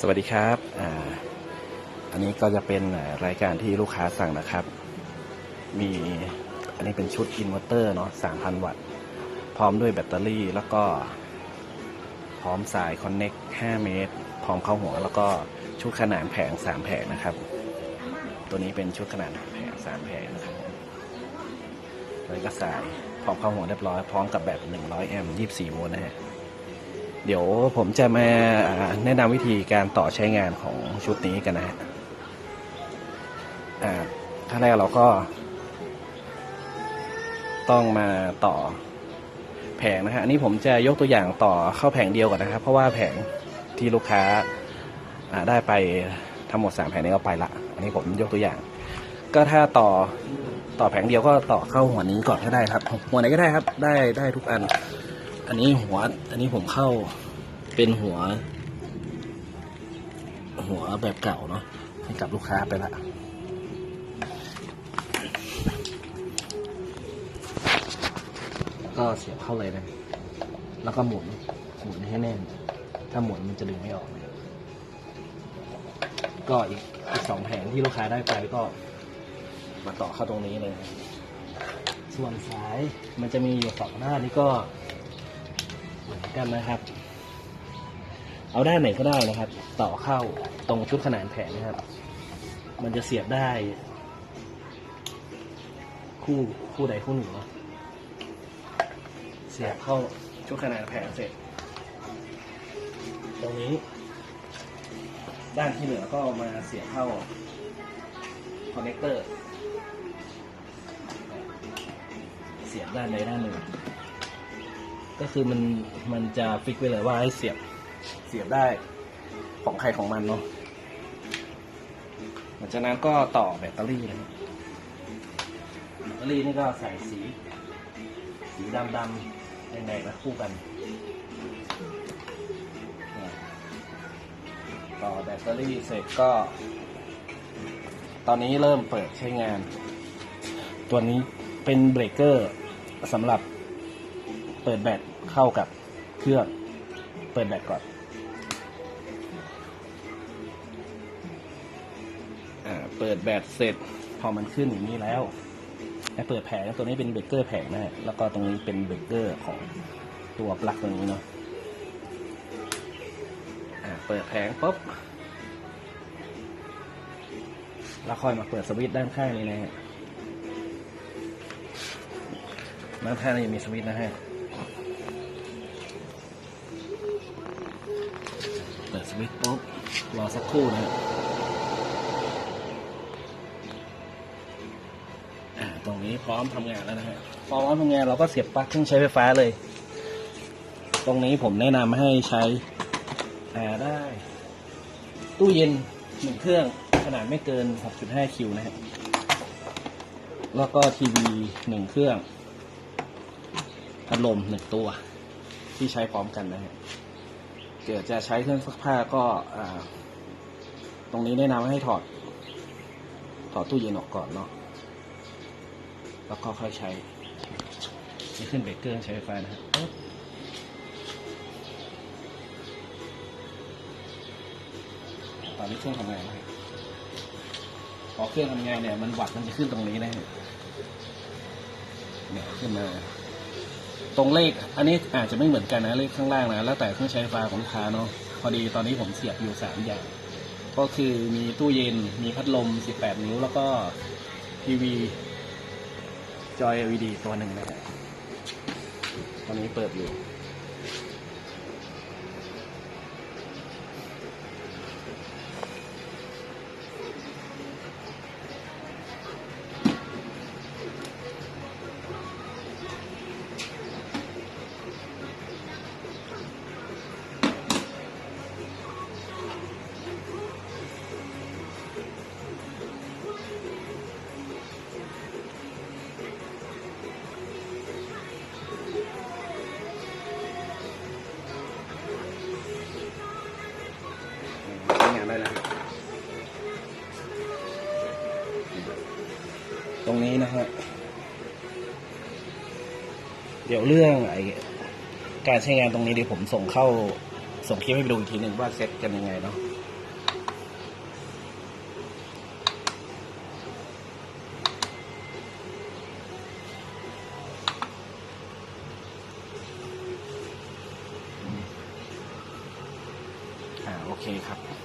สวัสดีครับอ่าอันนี้ก็จะเป็นรายการที่ลูกค้าสั่งนะครับ มีอันนี้เป็นชุดอินเวอร์เตอร์เนาะ3,000 วัตต์ พร้อมด้วยแบตเตอรี่แล้วก็พร้อมสายคอนเน็ก5เมตร พร้อมเข้าหัว แล้วก็ชุดขนาดแผง 3 แผงนะครับ ตัวนี้เป็นชุดขนาดแผง 3 แผงนะครับแล้วก็สายพร้อมเข้าหัวเรียบร้อย พร้อมกับแบต100 แอมป์24 โวลต์นะฮะ เดี๋ยวผมจะมาแนะนำวิธีการต่อใช้งานของชุดนี้กันนะฮะอ่าขั้นแรกเราก็ ต้องมาต่อแผงนะฮะอันนี้ผมจะยกตัวอย่างต่อเข้าแผงเดียวก่อนนะครับ เพราะว่าแผงที่ลูกค้าได้ไปทั้งหมดสามแผงนี้ก็ไปละ อันนี้ผมยกตัวอย่าง ก็ถ้าต่อต่อแผงเดียวก็ต่อเข้าหัวนี้ก่อนก็ได้ครับ หัวไหนก็ได้ครับ ได้ได้ทุกอัน อันนี้หัว อันนี้ผมเข้าเป็นหัว หัวแบบเก่าเนาะให้กับลูกค้าไปละก็เสียบเข้าเลยนะ แล้วก็หมุน หมุนให้แน่น ถ้าหมุนมันจะดึงไม่ออกนะก็อีกอีกสองแผงที่ลูกค้าได้ไปก็ มาต่อเข้าตรงนี้เลย ส่วนสายมันจะมีอยู่สองด้านนี้ก็ เหมือนกันนะครับ เอาด้านไหนก็ได้นะครับ ต่อเข้าตรงชุดขนานแผงนะครับ มันจะเสียบได้ คู่คู่ใดคู่หนึ่งเนาะเสียบเข้าชุดขนานแผงเสร็จ ตรงนี้ ด้านที่เหลือก็มาเสียบเข้าคอนเนคเตอร์เสียบด้านใดด้านหนึ่ง ก็คือมันมันจะฟิกไว้เลยว่าให้เสียบเสียบได้ของใครของมันเนาะหลังจากนั้นก็ต่อแบตเตอรี่นะครับแบตเตอรี่นี่ก็ใส่สี สีดำดำๆแดงๆมาคู่กัน ต่อแบตเตอรี่เสร็จก็ ตอนนี้เริ่มเปิดใช้งาน ตัวนี้เป็นเบรกเกอร์สำหรับ เปิดแบตเข้ากับเครื่อง เปิดแบตก่อนอ่าเปิดแบตเสร็จพอมันขึ้นอย่างนี้แล้วให้เปิดแผงตัวนี้เป็นเบรกเกอร์แผงนะฮะแล้วก็ตรงนี้เป็นเบรกเกอร์ของตัวปลั๊กตรงนี้เนาะอ่าเปิดแผงปุ๊บแล้วค่อยมาเปิดสวิตช์ด้านข้างนี้นะฮะด้านข้างนี่มีสวิตช์นะฮะ วิตปุ๊บรอสักครู่นะฮะอ่าตรงนี้พร้อมทำงานแล้วนะฮะพร้อมทำงานเราก็เสียบปลั๊กเครื่องใช้ไฟฟ้าเลย ตรงนี้ผมแนะนำให้ใช้อ่าได้ ตู้เย็นหนึ่งเครื่องขนาดไม่เกิน 6.5 คิวนะฮะแล้วก็ทีวีหนึ่งเครื่องพัดลมหนึ่งตัว ที่ใช้พร้อมกันนะฮะ เกิดจะใช้เครื่องซักผ้าก็ตรงนี้แนะนำให้ถอด ถอดตู้เย็นออกก่อนเนาะแล้วก็ค่อยใช้นี่ขึ้นเบรกเกอร์ใช้ไฟนะฮะปึ๊บตอนนี้เครื่องทำงานแล้วฮะพอเครื่องทำงานเนี่ยมันวัดมันจะขึ้นตรงนี้นะฮะเนี่ยขึ้นมา ตรงเลขอันนี้อาจจะไม่เหมือนกันนะเลขข้างล่างนะแล้วแต่เครื่องใช้ไฟฟ้าของลูกค้าเนาะพอดีตอนนี้ผมเสียบอยู่สามอย่าง ก็คือมีตู้เย็นมีพัดลม 18 นิ้ว แล้วก็ทีวีจอย LED ตัวหนึ่งนะฮะตอนนี้เปิดอยู่ ตรงนี้นะฮะเดี๋ยวเรื่องไอการใช้งานตรงนี้เดี๋ยวผมส่งเข้า ส่งคลิปให้ดูอีกทีหนึ่งว่าเซ็ตกันยังไงเนาะโอเคครับ